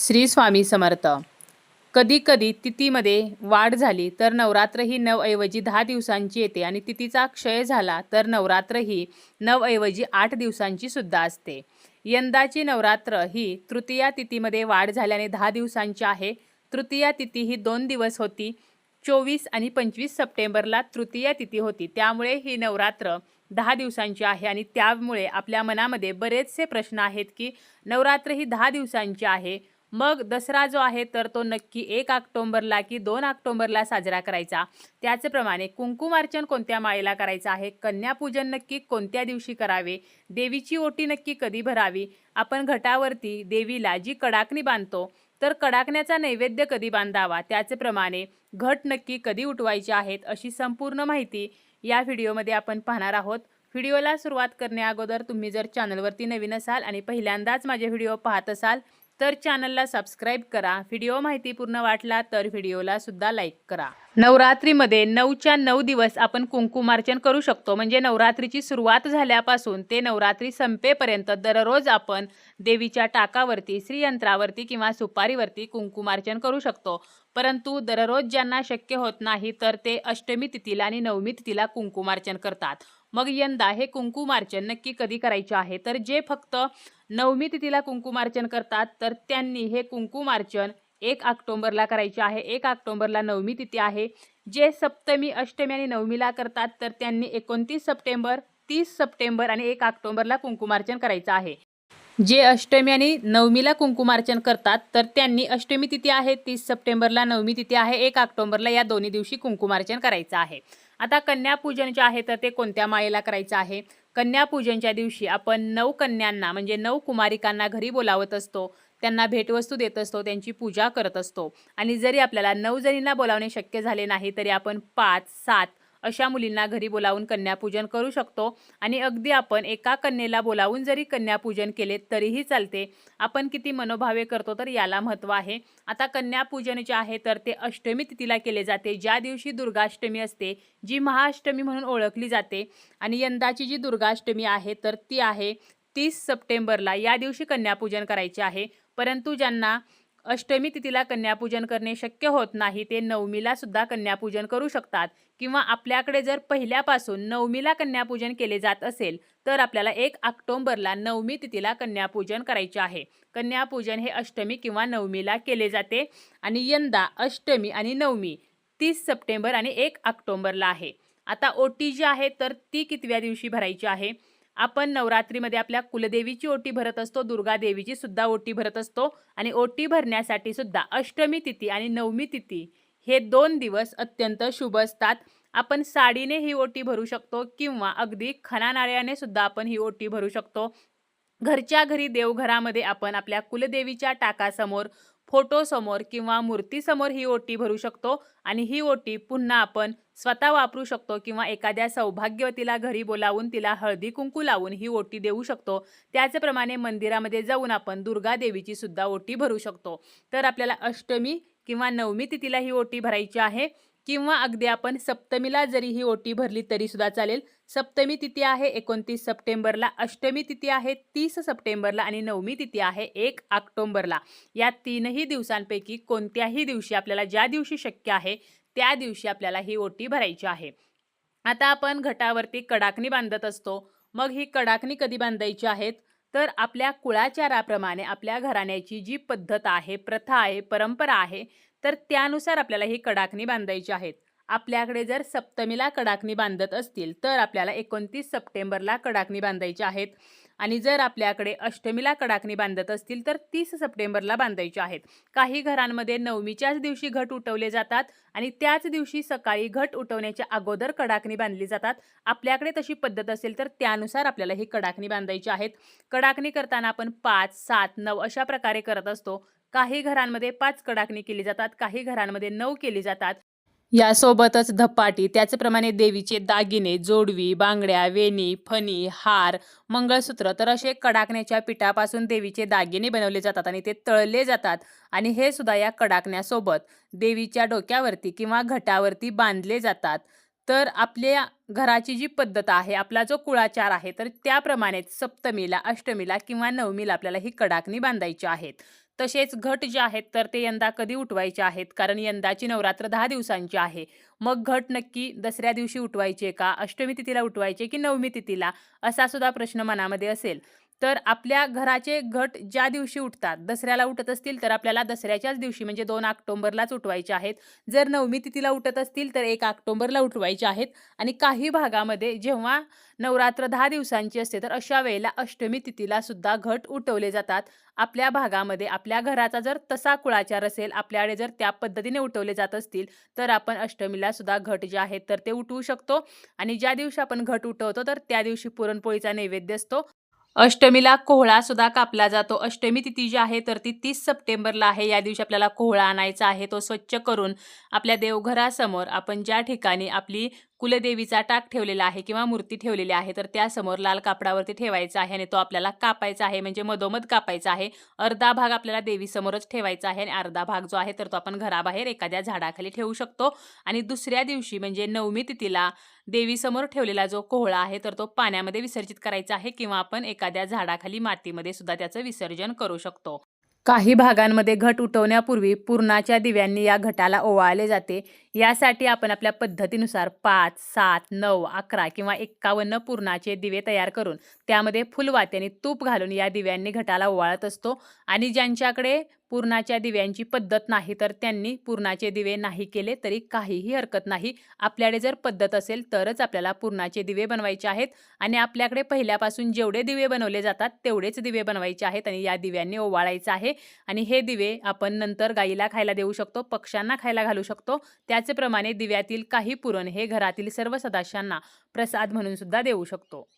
श्री स्वामी समर्थ. कधी कधी तिथीमध्ये वाढ झाली तर नवरात्र ही नवऐवजी दहा दिवसांची येते आणि तिथीचा क्षय झाला तर नवरात्र ही नवऐवजी आठ दिवसांची सुद्धा असते. यंदाची नवरात्र ही तृतीया तिथीमध्ये वाढ झाल्याने दहा दिवसांची आहे. तृतीया तिथी ही दोन दिवस होती. चोवीस आणि पंचवीस सप्टेंबरला तृतीया तिथी होती. त्यामुळे ही नवरात्र दहा दिवसांची आहे आणि त्यामुळे आपल्या मनामध्ये बरेचसे प्रश्न आहेत की नवरात्र ही दहा दिवसांची आहे. मग दसरा जो आहे तर तो नक्की एक ऑक्टोंबरला की दोन ऑक्टोंबरला साजरा करायचा. त्याचप्रमाणे कुंकुमार्चन कोणत्या माळेला करायचं आहे? कन्यापूजन नक्की कोणत्या दिवशी करावे? देवीची ओटी नक्की कधी भरावी? आपण घटावरती देवीला जी कडाकणी बांधतो तर कडाकण्याचा नैवेद्य कधी बांधावा? त्याचप्रमाणे घट नक्की कधी उठवायचे आहेत? अशी संपूर्ण माहिती या व्हिडिओमध्ये आपण पाहणार आहोत. व्हिडिओला सुरुवात करण्याअगोदर तुम्ही जर चॅनलवरती नवीन असाल आणि पहिल्यांदाच माझे व्हिडिओ पाहत असाल तर चॅनलला सबस्क्राईब करा. व्हिडिओ माहिती पूर्ण वाटला तर व्हिडिओला सुद्धा लाईक करा. नवरात्रीमध्ये नऊच्या नऊ दिवस आपण कुंकुमार्चन करू शकतो. म्हणजे नवरात्रीची सुरुवात झाल्यापासून ते नवरात्री संपेपर्यंत दररोज आपण देवीच्या टाकावरती श्रीयंत्रावरती किंवा सुपारीवरती कुंकुमार्चन करू शकतो. परंतु दररोज ज्यांना शक्य होत नाही तर ते अष्टमी तिथीला आणि नवमी तिथीला कुंकुमार्चन करतात. मग यंदा हे कुंकुमार्चन नक्की कधी करायचे आहे? तर जे फक्त नवमी तिथीला कुंकुमार्चन करतात तर त्यांनी हे कुंकुमार्चन एक ऑक्टोंबरला करायचे आहे. एक ऑक्टोंबरला नवमी तिथी आहे. जे सप्तमी अष्टमी आणि नवमीला करतात तर त्यांनी एकोणतीस सप्टेंबर तीस सप्टेंबर आणि एक ऑक्टोंबरला कुंकुमार्चन करायचं आहे. जे अष्टमी आणि नवमीला कुंकुमार्चन करतात तर त्यांनी अष्टमी तिथी आहे तीस सप्टेंबरला नवमी तिथी आहे एक ऑक्टोंबरला या दोन्ही दिवशी कुंकुमार्चन करायचं आहे. आता कन्यापूजन जे आहे तर ते कोणत्या माळेला करायचं आहे? कन्यापूजनच्या दिवशी आपण नऊ कन्यांना म्हणजे नऊ कुमारिकांना घरी बोलावत असतो त्यांना भेटवस्तू देत असतो त्यांची पूजा करत असतो. आणि जरी आपल्याला नऊ जणींना बोलावणे शक्य झाले नाही तरी आपण पाच सात अशा मुलींना घरी बोलावून कन्यापूजन करू शकतो. आणि अगदी आपण एका कन्येला बोलावून जरी कन्यापूजन केले तरीही चालते. आपण किती मनोभावे करतो तर याला महत्त्व आहे. आता कन्यापूजन जे आहे तर ते अष्टमी तिथीला केले जाते. ज्या दिवशी दुर्गाष्टमी असते जी महाअष्टमी म्हणून ओळखली जाते. आणि यंदाची जी दुर्गाष्टमी आहे तर ती आहे तीस सप्टेंबरला. या दिवशी कन्यापूजन करायचे आहे. परंतु ज्यांना अष्टमी तिथीला कन्यापूजन करणे शक्य होत नाही. ते नवमीला सुद्धा कन्यापूजन करू शकतात. किंवा आपल्याकडे जर पहिल्यापासून नवमीला कन्यापूजन केले जात असेल तर आपल्याला एक ऑक्टोंबरला नवमी तिथीला कन्यापूजन करायचे आहे. कन्यापूजन हे अष्टमी किंवा नवमीला केले जाते आणि यंदा अष्टमी आणि नवमी तीस सप्टेंबर आणि एक ऑक्टोंबरला आहे. आता ओटी जी आहे तर ती कितव्या दिवशी भरायची आहे? आपण नवरात्रीमध्ये आपल्या कुलदेवीची ओटी भरत असतो दुर्गा देवीची सुद्धा ओटी भरत असतो आणि ओटी भरण्यासाठी सुद्धा अष्टमी तिथी आणि नवमी तिथी हे दोन दिवस अत्यंत शुभ असतात. आपण साडीने ही ओटी भरू शकतो किंवा अगदी खणानाळ्याने सुद्धा आपण ही ओटी भरू शकतो. घरच्या घरी देवघरामध्ये आपण आपल्या कुलदेवीच्या टाकासमोर फोटोसमोर किंवा मूर्तीसमोर ही ओटी भरू शकतो आणि ही ओटी पुन्हा आपण स्वतः वापरू शकतो किंवा एखाद्या सौभाग्यवतीला घरी बोलावून तिला हळदी कुंकू लावून ही ओटी देऊ शकतो. त्याचप्रमाणे मंदिरामध्ये जाऊन आपण दुर्गा देवीची सुद्धा ओटी भरू शकतो. तर आपल्याला अष्टमी किंवा नवमी तिथीला ही ओटी भरायची आहे. किंवा अगदी आपण सप्तमीला जरी ही ओटी भरली तरी सुद्धा चालेल. सप्तमी तिथी आहे एकोणतीस सप्टेंबरला अष्टमी तिथी आहे तीस सप्टेंबरला आणि नवमी तिथी आहे एक ऑक्टोंबरला. या तीनही दिवसांपैकी कोणत्याही दिवशी आपल्याला ज्या दिवशी शक्य आहे त्या दिवशी आपल्याला ही ओटी भरायची आहे. आता आपण घटावरती कडाकणी बांधत असतो. मग ही कडाकणी कधी बांधायची आहेत? तर आपल्या कुळाचाराप्रमाणे आपल्या घराण्याची जी पद्धत आहे प्रथा आहे परंपरा आहे तर त्यानुसार आपल्याला ही कडाकणी बांधायची आहेत. आपल्याकडे जर सप्तमीला कडाकणी बांधत असतील तर आपल्याला एकोणतीस सप्टेंबरला कडाकणी बांधायची आहेत. आणि जर आपल्याकडे अष्टमीला कडाकणी बांधत असतील तर तीस सप्टेंबरला बांधायची आहेत. काही घरांमध्ये नवमीच्याच दिवशी घट उठवले जातात आणि त्याच दिवशी सकाळी घट उठवण्याच्या अगोदर कडाकणी बांधली जातात. आपल्याकडे तशी पद्धत असेल तर त्यानुसार आपल्याला ही कडाकणी बांधायची आहेत. कडाकणी करताना आपण पाच सात नऊ अशा प्रकारे करत असतो. काही घरांमध्ये पाच कडाकणी केली जातात काही घरांमध्ये नऊ केली जातात. यासोबतच धपाटी त्याचप्रमाणे देवीचे दागिने जोडवी बांगड्या वेणी फणी हार मंगळसूत्र तर असे कडाकण्याच्या पिठापासून देवीचे दागिने बनवले जातात आणि ते तळले जातात. आणि हे सुद्धा या कडाकण्यासोबत देवीच्या डोक्यावरती किंवा घटावरती बांधले जातात. तर आपल्या घराची जी पद्धत आहे आपला जो कुळाचार आहे तर त्याप्रमाणेच सप्तमीला अष्टमीला किंवा नवमीला आपल्याला ही कडाकणी बांधायची आहेत. तसेच घट जे आहेत तर ते यंदा कधी उठवायचे आहेत? कारण यंदाची नवरात्र दहा दिवसांची आहे. मग घट नक्की दसऱ्या दिवशी उठवायचे का? अष्टमी तिथीला उठवायचे की नवमी तिथीला? असा सुद्धा प्रश्न मनामध्ये असेल. तर आपल्या घराचे घट ज्या दिवशी उठतात दसऱ्याला उठत असतील तर आपल्याला दसऱ्याच्याच दिवशी म्हणजे दोन ऑक्टोंबरलाच उठवायचे आहेत. जर नवमी तिथीला उठत असतील तर एक ऑक्टोंबरला उठवायचे आहेत. आणि काही भागामध्ये जेव्हा नवरात्र दहा दिवसांची असते तर अशा वेळेला अष्टमी तिथीला सुद्धा घट उठवले जातात. आपल्या भागामध्ये आपल्या घराचा जर तसा कुळाचार असेल आपल्याकडे जर त्या पद्धतीने उठवले जात असतील तर आपण अष्टमीला सुद्धा घट जे आहेत तर ते उठवू शकतो. आणि ज्या दिवशी आपण घट उठवतो तर त्या दिवशी पुरणपोळीचा नैवेद्य असतो. अष्टमीला कोहळा सुद्धा कापला जातो. अष्टमी तिथी जी आहे तर ती तीस सप्टेंबरला आहे. या दिवशी आपल्याला कोहळा आणायचा आहे. तो स्वच्छ करून आपल्या देवघरासमोर आपण ज्या ठिकाणी आपली कुलदेवीचा टाक ठेवलेला आहे किंवा मूर्ती ठेवलेली आहे तर त्यासमोर लाल कापडावरती ठेवायचा आहे आणि तो आपल्याला कापायचा आहे. म्हणजे मधोमध कापायचा आहे. अर्धा भाग आपल्याला देवीसमोरच ठेवायचा आहे आणि अर्धा भाग जो आहे तर तो आपण घराबाहेर एखाद्या झाडाखाली ठेवू शकतो. आणि दुसऱ्या दिवशी म्हणजे नवमी तिथीला देवीसमोर ठेवलेला जो कोहळा आहे तर तो पाण्यामध्ये विसर्जित करायचा आहे किंवा आपण एखाद्या झाडाखाली मातीमध्ये सुद्धा त्याचं विसर्जन करू शकतो. काही भागांमध्ये घट उठवण्यापूर्वी पूर्णाच्या दिव्यांनी या घटाला ओवाळले जाते. यासाठी आपण आपल्या पद्धतीनुसार पाच सात नऊ अकरा किंवा एक्कावन्न पूर्णाचे दिवे तयार करून त्यामध्ये फुलवाती आणि तूप घालून या दिव्यांनी घटाला ओवाळत असतो. आणि ज्यांच्याकडे पूर्णाच्या दिव्यांची पद्धत नाही तर त्यांनी पूर्णाचे दिवे नाही केले तरी काहीही हरकत नाही. आपल्याकडे जर पद्धत असेल तरच आपल्याला पूर्णाचे दिवे बनवायचे आहेत आणि आपल्याकडे पहिल्यापासून जेवढे दिवे बनवले जातात तेवढेच दिवे बनवायचे आहेत आणि या दिव्यांनी ओवाळायचं आहे. आणि हे दिवे आपण नंतर गाईला खायला देऊ शकतो पक्ष्यांना खायला घालू शकतो. त्याचप्रमाणे दिव्यातील काही पुरण हे घरातील सर्व सदस्यांना प्रसाद म्हणून सुद्धा देऊ शकतो.